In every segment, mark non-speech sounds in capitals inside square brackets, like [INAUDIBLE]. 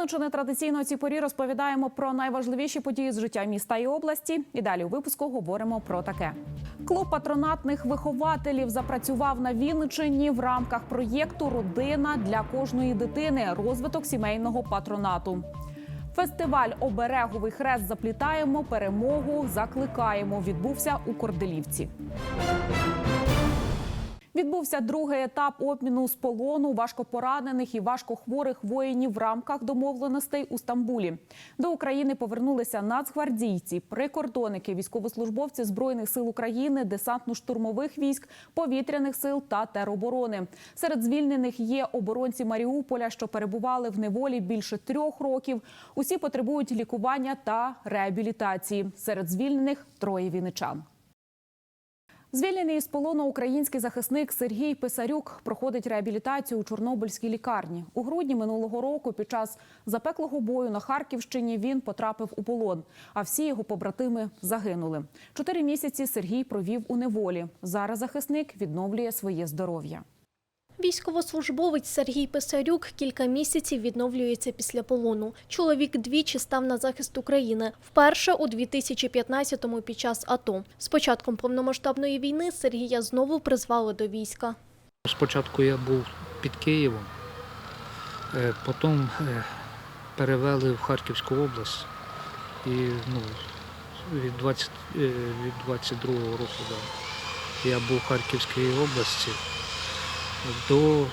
Вінничини традиційно у цій порі розповідаємо про найважливіші події з життя міста і області. І далі у випуску говоримо про таке. Клуб патронатних вихователів запрацював на Вінничині в рамках проєкту Родина для кожної дитини. Розвиток сімейного патронату. Фестиваль Обереговий хрест заплітаємо. Перемогу закликаємо. Відбувся у Корделівці. Відбувся другий етап обміну з полону важкопоранених і важкохворих воїнів в рамках домовленостей у Стамбулі. До України повернулися нацгвардійці, прикордонники, військовослужбовці збройних сил України, десантно-штурмових військ, повітряних сил та тероборони. Серед звільнених є оборонці Маріуполя, що перебували в неволі більше трьох років. Усі потребують лікування та реабілітації. Серед звільнених троє віничан. Звільнений із полону український захисник Сергій Писарюк проходить реабілітацію у Чорнобильській лікарні. У грудні минулого року під час запеклого бою на Харківщині він потрапив у полон, а всі його побратими загинули. Чотири місяці Сергій провів у неволі. Зараз захисник відновлює своє здоров'я. Військовослужбовець Сергій Писарюк кілька місяців відновлюється після полону. Чоловік двічі став на захист України. Вперше у 2015-му під час АТО. З початком повномасштабної війни Сергія знову призвали до війська. Спочатку я був під Києвом, е, потім е, перевели в Харківську область. І ну, від, 20, е, від 22-го року да, я був в Харківській області до,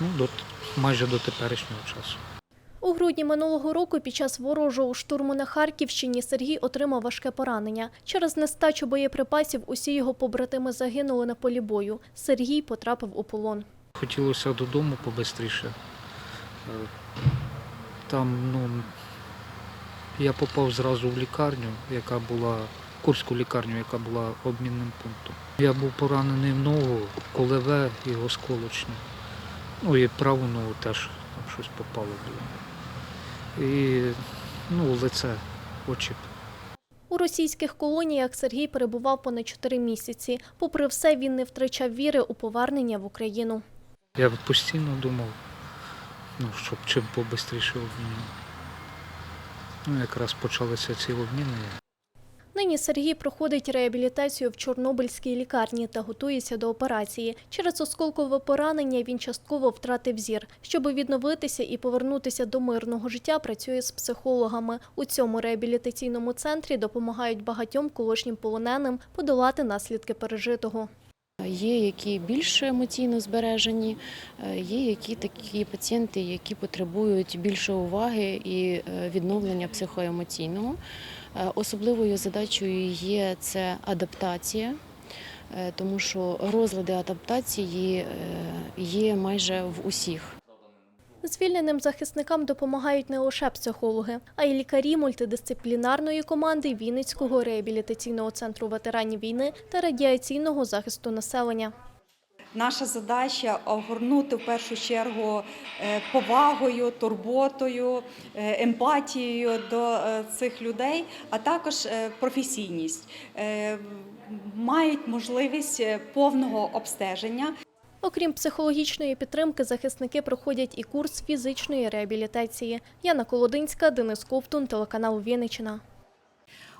ну, до, майже до теперішнього часу. У грудні минулого року під час ворожого штурму на Харківщині Сергій отримав важке поранення. Через нестачу боєприпасів усі його побратими загинули на полі бою. Сергій потрапив у полон. Хотілося додому побистріше. Е, Там ну, я попав зразу в лікарню, яка була, Курську лікарню, яка була обмінним пунктом. Я був поранений в ногу, колеве і осколочне. Ну і праву ногу теж там щось попало було. І ну, лице, очі. У російських колоніях Сергій перебував понад чотири місяці. Попри все, він не втрачав віри у повернення в Україну. Я постійно думав, ну, щоб чим побистріше обміну. Ну, якраз почалися ці обміни. Нині Сергій проходить реабілітацію в Чорнобильській лікарні та готується до операції. Через осколкове поранення він частково втратив зір. Щоб відновитися і повернутися до мирного життя, працює з психологами. У цьому реабілітаційному центрі допомагають багатьом колишнім полоненим подолати наслідки пережитого. Є які більш емоційно збережені, е, є які такі пацієнти, які потребують більше уваги і е, відновлення психоемоційного. Е, Особливою задачею є це адаптація, е, тому що розлади адаптації е, є майже в усіх. Звільненим захисникам допомагають не лише психологи, а й лікарі мультидисциплінарної команди Вінницького реабілітаційного центру ветеранів війни та радіаційного захисту населення. Наша задача огорнути в першу чергу е, повагою, турботою, е, емпатією до е, цих людей, а також професійність. Мають можливість повного обстеження. Окрім психологічної підтримки, захисники проходять і курс фізичної реабілітації. Яна Колодинська, Денис Ковтун, телеканал Вінниччина.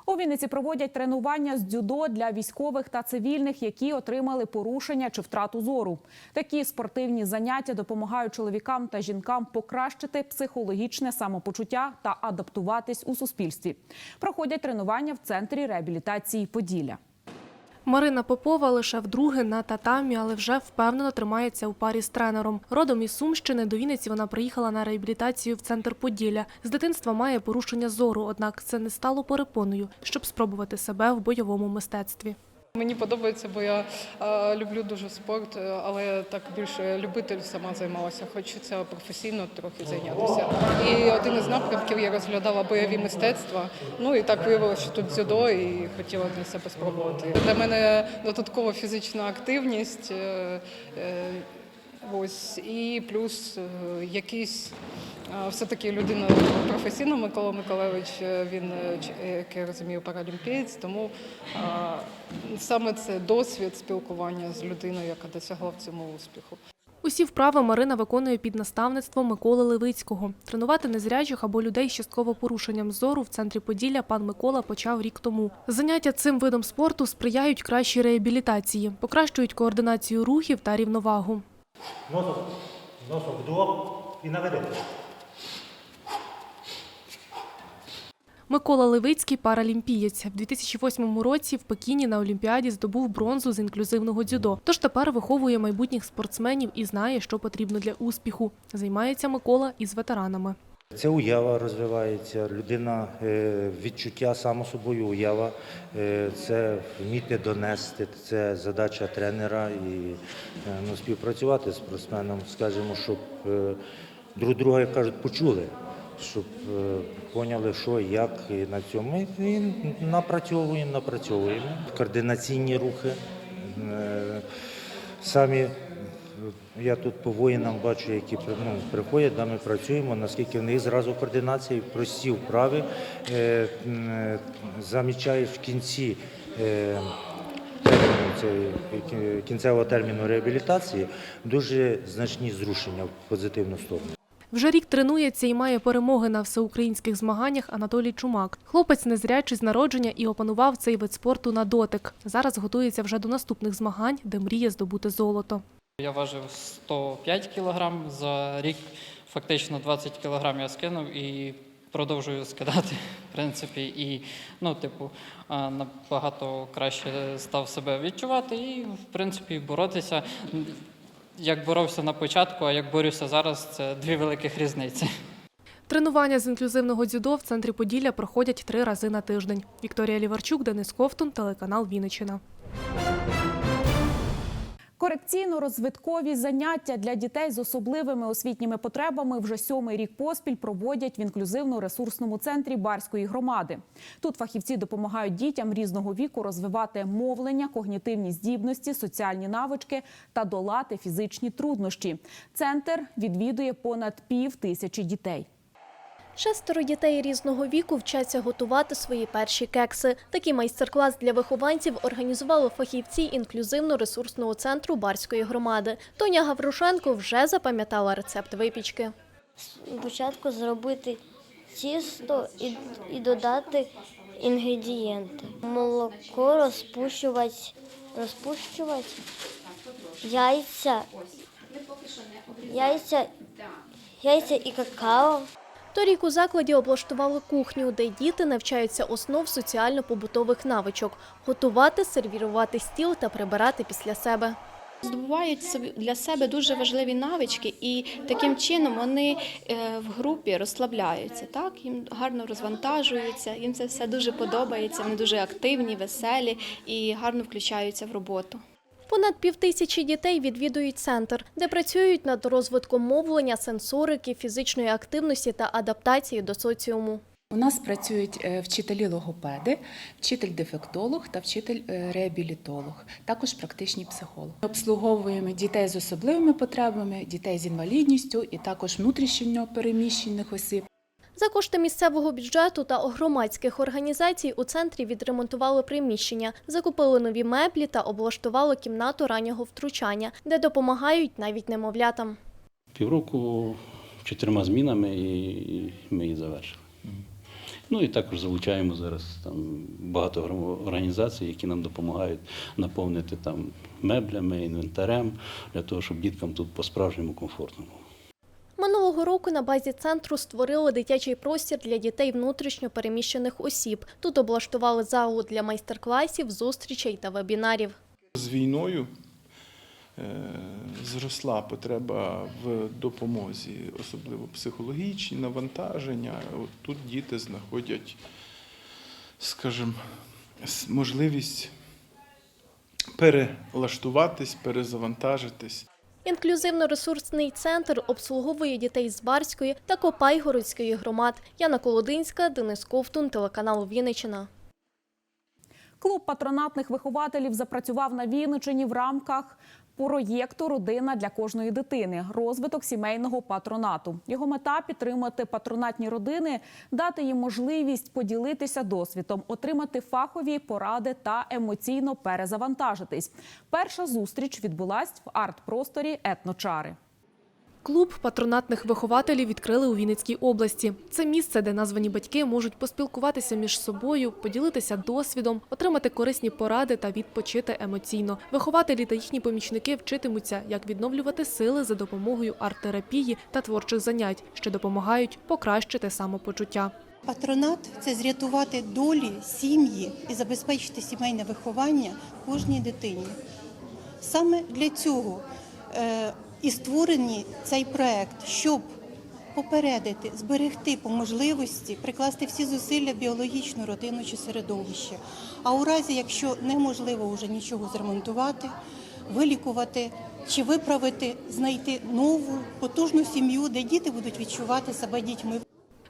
У Вінниці проводять тренування з дзюдо для військових та цивільних, які отримали порушення чи втрату зору. Такі спортивні заняття допомагають чоловікам та жінкам покращити психологічне самопочуття та адаптуватись у суспільстві. Проходять тренування в центрі реабілітації Поділля. Марина Попова лише вдруге на татамі, але вже впевнено тримається у парі з тренером. Родом із Сумщини до Вінниці вона приїхала на реабілітацію в центр Поділля. З дитинства має порушення зору, однак це не стало перепоною, щоб спробувати себе в бойовому мистецтві. Мені подобається, бо я е, люблю дуже спорт, е, але так більше любитель сама займалася. Хочеться професійно трохи зайнятися. І один із напрямків я розглядала бойові мистецтва. Ну і так виявилося, що тут дзюдо, і хотіла для себе спробувати. Для мене додаткова фізична активність. Ось і плюс е, якийсь е, все-таки людина професійна Микола Миколайович, е, він, як я розумію, паралімпієць, тому саме це досвід спілкування з людиною, яка досягла в цьому успіху. Усі вправи Марина виконує під наставництвом Миколи Левицького. Тренувати незрячих або людей з частково порушенням зору в центрі Поділля пан Микола почав рік тому. Заняття цим видом спорту сприяють кращій реабілітації, покращують координацію рухів та рівновагу. Носом, носом вдох і на видох. Микола Левицький паралімпієць. В 2008 році в Пекіні на Олімпіаді здобув бронзу з інклюзивного дзюдо. Тож тепер виховує майбутніх спортсменів і знає, що потрібно для успіху. Займається Микола із ветеранами. Це уява розвивається, людина е, відчуття само собою уява, е, це вміти донести, це задача тренера і е, ну, співпрацювати з спортсменом, скажімо, щоб друг друга, як кажуть, почули, щоб поняли, що, як і на цьому. Ми і напрацьовуємо, напрацьовуємо. Координаційні рухи. Самі я тут по воїнам бачу, які ну, приходять, да, ми працюємо, наскільки в них зразу координація, прості вправи. Е, е, в кінці е, кінцевого терміну реабілітації дуже значні зрушення в позитивну сторону. Вже рік тренується і має перемоги на всеукраїнських змаганнях Анатолій Чумак. Хлопець незрячий з народження і опанував цей вид спорту на дотик. Зараз готується вже до наступних змагань, де мріє здобути золото. Я важив 105 кілограм за рік. Фактично 20 кілограм я скинув і продовжую скидати. [LAUGHS] В принципі, і ну, типу, набагато краще став себе відчувати і, в принципі, боротися. Як боровся на початку, а як борюся зараз, це дві великих різниці. Тренування з інклюзивного дзюдо в центрі Поділля проходять три рази на тиждень. Вікторія Ліварчук, Денис Ковтун, телеканал Вінниччина. Корекційно-розвиткові заняття для дітей з особливими освітніми потребами вже сьомий рік поспіль проводять в інклюзивно-ресурсному центрі Барської громади. Тут фахівці допомагають дітям різного віку розвивати мовлення, когнітивні здібності, соціальні навички та долати фізичні труднощі. Центр відвідує понад пів тисячі дітей. Шестеро дітей різного віку вчаться готувати свої перші кекси. Такий майстер-клас для вихованців організували фахівці інклюзивно-ресурсного центру Барської громади. Тоня Гаврушенко вже запам'ятала рецепт випічки. Спочатку зробити тісто і, і додати інгредієнти. Молоко розпущувати, розпущувати, яйця, яйця, яйця і какао. Торік у закладі облаштували кухню, де діти навчаються основ соціально-побутових навичок – готувати, сервірувати стіл та прибирати після себе. Здобувають для себе дуже важливі навички, і таким чином вони е, в групі розслабляються. Так їм гарно розвантажуються, їм це все дуже подобається. Вони дуже активні, веселі і гарно включаються в роботу. Понад півтисячі дітей відвідують центр, де працюють над розвитком мовлення, сенсорики, фізичної активності та адаптації до соціуму. У нас працюють е, вчителі-логопеди, вчитель-дефектолог та вчитель-реабілітолог, також практичні психологи. Обслуговуємо дітей з особливими потребами, дітей з інвалідністю і також внутрішньо переміщених осіб. За кошти місцевого бюджету та громадських організацій у центрі відремонтували приміщення, закупили нові меблі та облаштували кімнату раннього втручання, де допомагають навіть немовлятам. Півроку чотирма змінами і ми її завершили. Ну і також залучаємо зараз там багато організацій, які нам допомагають наповнити там меблями, інвентарем для того, щоб діткам тут по-справжньому комфортно було. Минулого року на базі центру створили дитячий простір для дітей внутрішньо переміщених осіб. Тут облаштували залу для майстер-класів, зустрічей та вебінарів. З війною е, зросла потреба в допомозі, особливо психологічні навантаження. От тут діти знаходять, скажімо, можливість перелаштуватись, перезавантажитись. Інклюзивно-ресурсний центр обслуговує дітей з Барської та Копайгородської громад. Яна Колодинська, Денис Ковтун, телеканал Вінниччина. Клуб патронатних вихователів запрацював на Вінничині в рамках проєкту Родина для кожної дитини, розвиток сімейного патронату. Його мета підтримати патронатні родини, дати їм можливість поділитися досвідом, отримати фахові поради та емоційно перезавантажитись. Перша зустріч відбулась в арт-просторі етночари. Клуб патронатних вихователів відкрили у Вінницькій області. Це місце, де названі батьки можуть поспілкуватися між собою, поділитися досвідом, отримати корисні поради та відпочити емоційно. Вихователі та їхні помічники вчитимуться, як відновлювати сили за допомогою арт-терапії та творчих занять, що допомагають покращити самопочуття. Патронат це зрятувати долі, сім'ї і забезпечити сімейне виховання кожній дитині. Саме для цього е, і створений цей проект, щоб попередити, зберегти по можливості, прикласти всі зусилля біологічну родину чи середовище. А у разі, якщо неможливо вже нічого зремонтувати, вилікувати чи виправити, знайти нову потужну сім'ю, де діти будуть відчувати себе дітьми.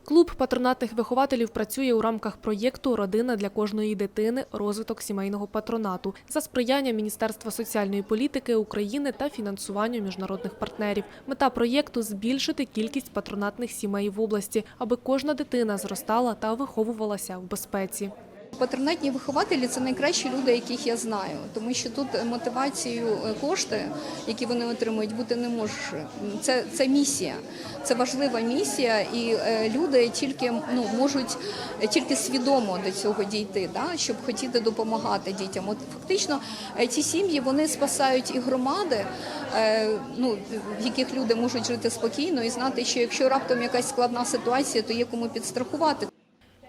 Клуб патронатних вихователів працює у рамках проєкту Родина для кожної дитини. Розвиток сімейного патронату за сприяння Міністерства соціальної політики України та фінансування міжнародних партнерів. Мета проєкту збільшити кількість патронатних сімей в області, аби кожна дитина зростала та виховувалася в безпеці. Патронатні вихователі це найкращі люди, яких я знаю, тому що тут мотивацією е, кошти, які вони отримують, бути не може. Це, це місія, це важлива місія, і е, люди тільки ну можуть тільки свідомо до цього дійти, да, щоб хотіти допомагати дітям. От фактично е, ці сім'ї вони спасають і громади, ну в яких люди можуть жити спокійно і знати, що якщо раптом якась складна ситуація, то є кому підстрахувати.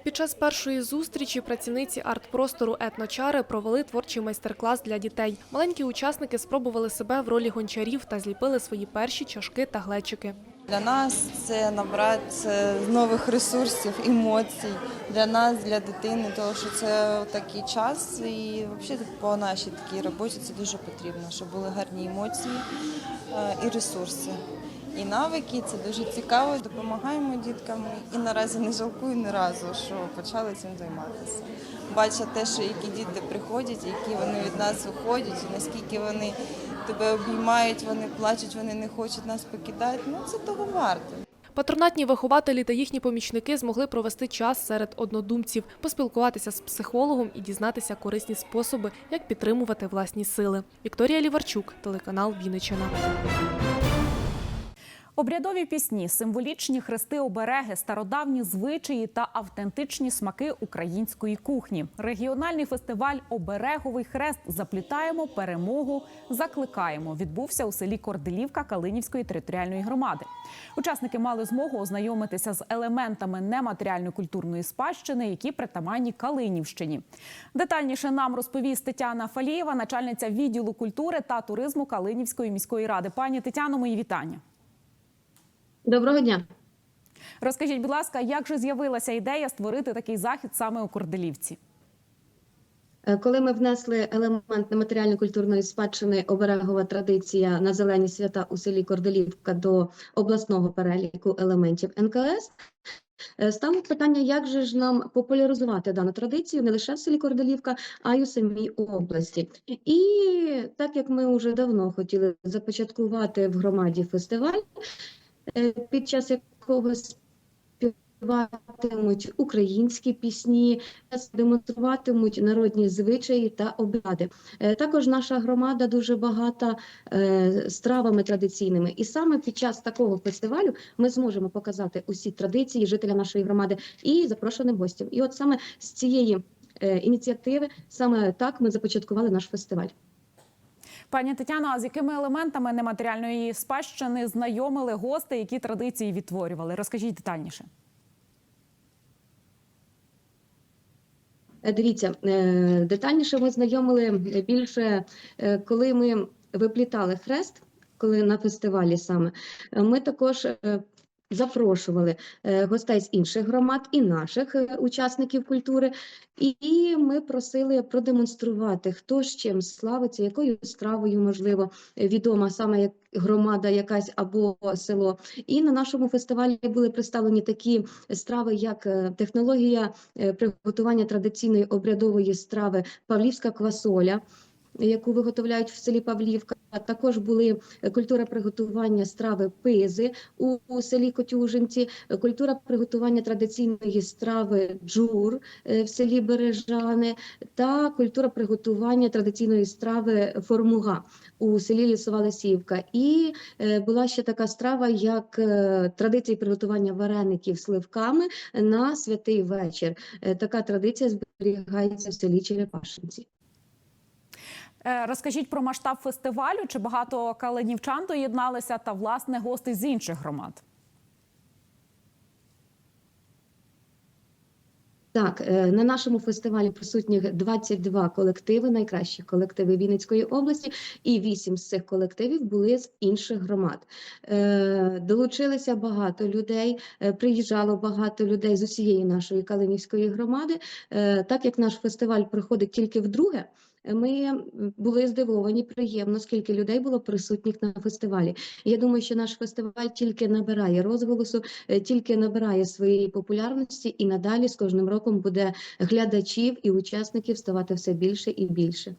Під час першої зустрічі працівниці арт-простору етночари провели творчий майстер-клас для дітей. Маленькі учасники спробували себе в ролі гончарів та зліпили свої перші чашки та глечики. Для нас це набрати нових ресурсів, емоцій для нас, для дитини, тому що це такий час, і взагалі по нашій такій роботі це дуже потрібно, щоб були гарні емоції е, і ресурси. І навики це дуже цікаво. Допомагаємо діткам і наразі не жалкую ні разу, що почали цим займатися. Бачать те, що які діти приходять, які вони від нас виходять, і наскільки вони тебе обіймають, вони плачуть, вони не хочуть нас покидати. Ну це того варто. Патронатні вихователі та їхні помічники змогли провести час серед однодумців, поспілкуватися з психологом і дізнатися корисні способи, як підтримувати власні сили. Вікторія Ліварчук, телеканал Вінниччина. Обрядові пісні, символічні хрести обереги, стародавні звичаї та автентичні смаки української кухні. Регіональний фестиваль Обереговий хрест заплітаємо перемогу, закликаємо. Відбувся у селі Корделівка Калинівської територіальної громади. Учасники мали змогу ознайомитися з елементами нематеріальної культурної спадщини, які притаманні Калинівщині. Детальніше нам розповість Тетяна Фалієва, начальниця відділу культури та туризму Калинівської міської ради. Пані Тетяно, мої вітання. Доброго дня. Розкажіть, будь ласка, як же з'явилася ідея створити такий захід саме у Корделівці? Е, Коли ми внесли елемент нематеріальної культурної спадщини оберегова традиція на зелені свята у селі Корделівка до обласного переліку елементів НКС, е, стало питання, як же ж нам популяризувати дану традицію не лише в селі Корделівка, а й у самій області. І так як ми вже давно хотіли започаткувати в громаді фестиваль, під час якого співатимуть українські пісні, демонструватимуть народні звичаї та обряди. Е, Також наша громада дуже багата е, стравами традиційними, і саме під час такого фестивалю ми зможемо показати усі традиції жителя нашої громади і запрошеним гостям. І от саме з цієї е, ініціативи, саме так ми започаткували наш фестиваль. Пані Тетяно, а з якими елементами нематеріальної спадщини знайомили гости, які традиції відтворювали? Розкажіть детальніше. Е, Дивіться, е, детальніше ми знайомили більше, е, коли ми виплітали хрест, коли на фестивалі саме, ми також запрошували е, гостей з інших громад і наших е, учасників культури, і ми просили продемонструвати, хто з чим славиться, якою стравою, можливо, відома саме як громада якась або село. І на нашому фестивалі були представлені такі страви, як е, технологія приготування традиційної обрядової страви Павлівська квасоля. Яку виготовляють в селі Павлівка. Також були е, культура приготування страви пизи у, селі Котюжинці, е, культура приготування традиційної страви джур е, в селі Бережани та культура приготування традиційної страви формуга у селі Лісова Лисівка. І була ще така страва, як традиції приготування вареників сливками на святий вечір. Така традиція зберігається в селі Черепашинці. Е, Розкажіть про масштаб фестивалю, чи багато калинівчан доєдналися та власне гости з інших громад. Так, е, на нашому фестивалі присутні 22 колективи, найкращі колективи Вінницької області, і 8 з цих колективів були з інших громад. Е, Долучилися багато людей, приїжджало багато людей з усієї нашої Калинівської громади. Так як наш фестиваль проходить тільки вдруге. Ми були здивовані приємно, скільки людей було присутніх на фестивалі. Я думаю, що наш фестиваль тільки набирає розголосу, е, тільки набирає своєї популярності, і надалі з кожним роком буде глядачів і учасників ставати все більше і більше.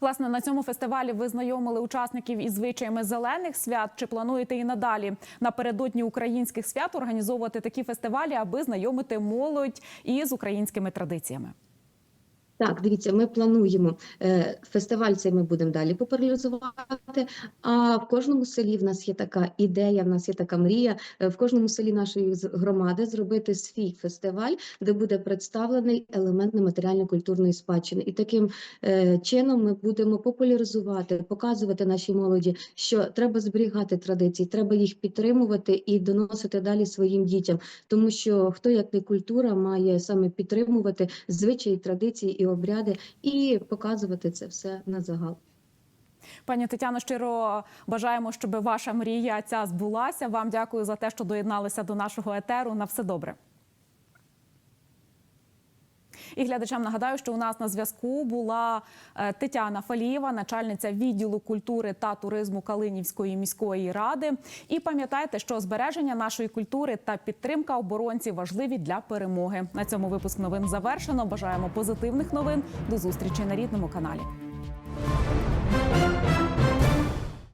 Власне, на цьому фестивалі ви знайомили учасників із звичаями зелених свят. Чи плануєте і надалі напередодні українських свят організовувати такі фестивалі, аби знайомити молодь із українськими традиціями? Так, дивіться, ми плануємо е, фестиваль. Цей ми будемо далі популяризувати. А в кожному селі в нас є така ідея, в нас є така мрія. е, В кожному селі нашої громади зробити свій фестиваль, де буде представлений елемент нематеріально-культурної спадщини. І таким е, чином ми будемо популяризувати, показувати нашій молоді, що треба зберігати традиції, треба їх підтримувати і доносити далі своїм дітям. Тому що хто як не культура має саме підтримувати звичаї, традиції і обряди, і показувати це все на загал. Пані Тетяно, щиро бажаємо, щоб ваша мрія ця збулася. Вам дякую за те, що доєдналися до нашого етеру. На все добре. І глядачам нагадаю, що у нас на зв'язку була е, Тетяна Фалієва, начальниця відділу культури та туризму Калинівської міської ради. І пам'ятайте, що збереження нашої культури та підтримка оборонців важливі для перемоги. На цьому випуск новин завершено. Бажаємо позитивних новин. До зустрічі на рідному каналі.